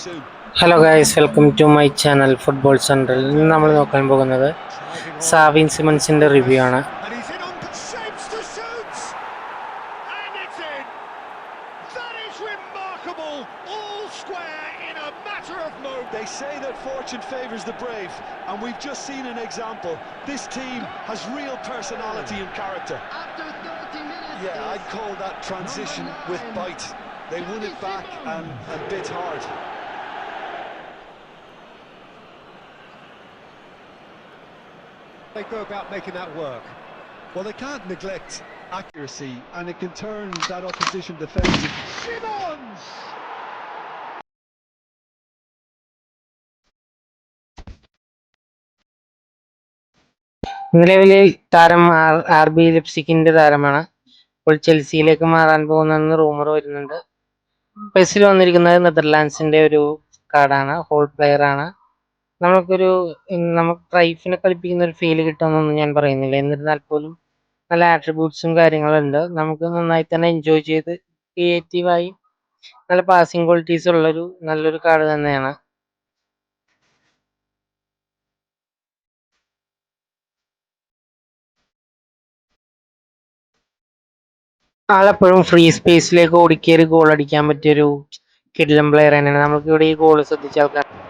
soon. Hello guys welcome to my channel football central ഇന്ന് നമ്മൾ നോക്കാൻ പോകുന്നത് സാവിൻ സിമൻസിന്റെ റിവ്യൂ ആണ് And he's in on shapes to shoot. And it's in. That is remarkable. All square in a matter of moments. They say that fortune favours the brave, and we've just seen an example. This team has real personality and character. After 30 minutes. Yeah, I'd call that transition with bite. They won it back and, and bit hard. They go about making that work. Well, they can't neglect accuracy, and it can turn that opposition defence. Simmons! നിലവിലെ താരം R R B ലിപ്സിക്കിന്റെ താരമാണ് ഇപ്പോൾ ചെൽസിയിലേക്ക് മാറാൻ പോകുന്നെന്ന് rumour വരുന്നുണ്ട് പെസിൽ വന്നിരിക്കുന്നത് നെതർലാൻഡ്സിന്റെ ഒരു കാർഡാണ് whole player ആണ് നമുക്കൊരു നമുക്ക് ട്രൈഫിനെ കളിപ്പിക്കുന്ന ഒരു ഫീൽ കിട്ടുമെന്നൊന്നും ഞാൻ പറയുന്നില്ല. എന്നിരുന്നാൽ പോലും നല്ല ആട്രിബ്യൂട്ട്സും കാര്യങ്ങളുണ്ട്. നമുക്ക് നന്നായി തന്നെ എൻജോയ് ചെയ്ത് ക്രിയേറ്റീവായി നല്ല പാസിംഗ് ക്വാളിറ്റീസ് ഉള്ളൊരു നല്ലൊരു കാർഡ് തന്നെയാണ്. ആളെപ്പോഴും ഫ്രീ സ്പേസിലേക്ക് ഓടിക്കേറി ഗോൾ അടിക്കാൻ പറ്റിയൊരു കിഡിലം പ്ലെയർ തന്നെയാണ്. നമുക്കിവിടെ ഈ ഗോൾ ശ്രദ്ധിച്ചാൽ കാണാം.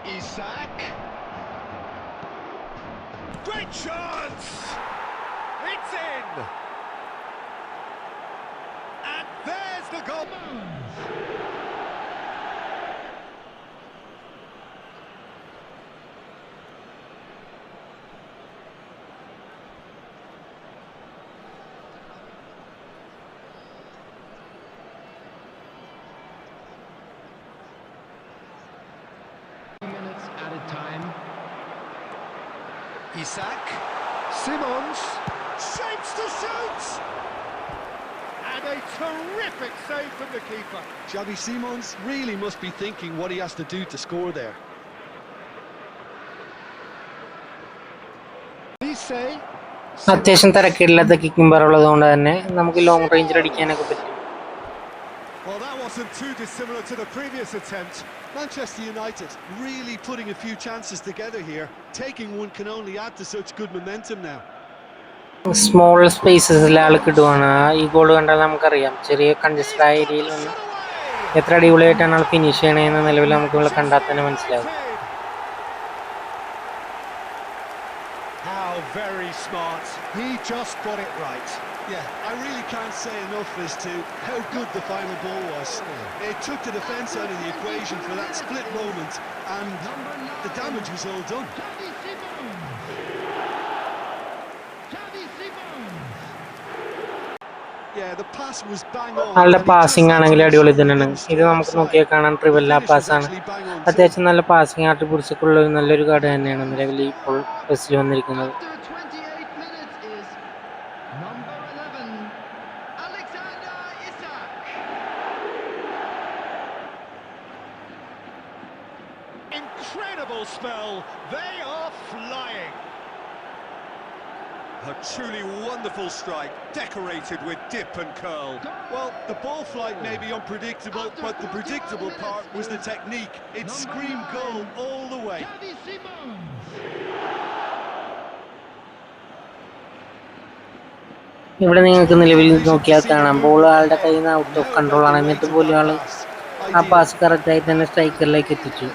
Great chance! It's in! And there's the goal! Isak. Simmons. Shapes to shoot! And a terrific save from the keeper. Xavi Simons really must be thinking what he has to do to score there. say അത്യാവശ്യം തിരക്കില്ലാത്ത kicking bar ഉള്ളത് കൊണ്ട് തന്നെ നമുക്ക് long റേഞ്ചിൽ അടിക്കാനൊക്കെ പറ്റും wasn't too dissimilar to the previous attempt. Manchester United really putting a few chances together here. Taking one can only add to such good momentum now. Small spaces ആൾ കിട്ടുവാണ് ഈ goal കണ്ടാൽ നമുക്കറിയാം ചെറിയ കൺജസ്റ്റഡ് ആയ ഏരിയയിൽ നിന്ന് എത്ര അടിപൊളിയായിട്ടാണ് ആൾ ഫിനിഷ് ചെയ്യണതെന്ന് നിലവിൽ നമുക്ക് ഇവിടെ കണ്ടാൽ തന്നെ മനസ്സിലാവും How very smart. He just got it right. Yeah, I really can't say enough as to how good the final ball was. It took the defence out of the equation for that split moment, and the damage was all done. നല്ല Simons. Yeah, the pass was bang on. ആളുടെ but he just passing ആണെങ്കിൽ അടിപൊളി തന്നെയാണ് ഇത് നമുക്ക്. നോക്കിയാൽ കാണാൻ ട്രിവല്ല പാസ്സാണ് അത്യാവശ്യം നല്ല പാസിംഗ് ഒക്കെ ഉള്ള ഒരു നല്ലൊരു കാർഡ് തന്നെയാണ് നിലവിൽ ഇപ്പോൾ ബസ്സിൽ വന്നിരിക്കുന്നത് Incredible spell. They are flying. A truly wonderful strike, decorated with dip and curl. Well, the ball flight may be unpredictable, but the predictable part was the technique. It screamed goal all the way. Xavi Simons. ഇവിടെ നിങ്ങൾക്ക് നിലവിൽ നോക്കിയാൽ കാണാം ball ആളുടെ കയ്യിൽ നിന്ന് out of control ആണ് എന്നിട്ട് പോലും ആള് ആ പാസ് കറക്റ്റായി തന്നെ സ്ട്രൈക്കറിലേക്ക് എത്തിച്ചു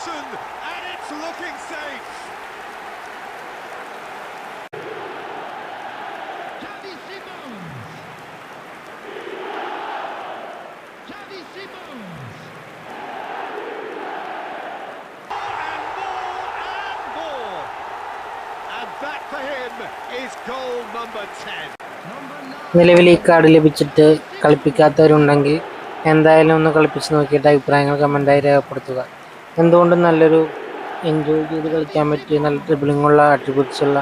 two-goal and it's looking safe. Xavi Simons. Xavi Simons. and more and more. And that for him is goal number 10. Number 9, നിലവിൽ ഈ കാർഡ് ലഭിച്ചിട്ട് കളിപ്പിക്കാത്തവരുണ്ടെങ്കിൽ എന്തായാലും ഒന്ന് കളിപ്പിച്ച് നോക്കിയിട്ട് അഭിപ്രായങ്ങൾ കമന്റായി രേഖപ്പെടുത്തുക എന്തുകൊണ്ടും നല്ലൊരു എൻജോയ് ചെയ്ത് കളിക്കാൻ പറ്റിയ നല്ല ഡ്രിബിളിങ്ങുള്ള ഉള്ള ആട്രിബ്യൂട്ട്സ് ഉള്ള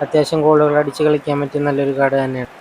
അത്യാവശ്യം ഗോളുകൾ അടിച്ച് കളിക്കാൻ പറ്റിയ നല്ലൊരു കാർഡ് തന്നെയാണ്.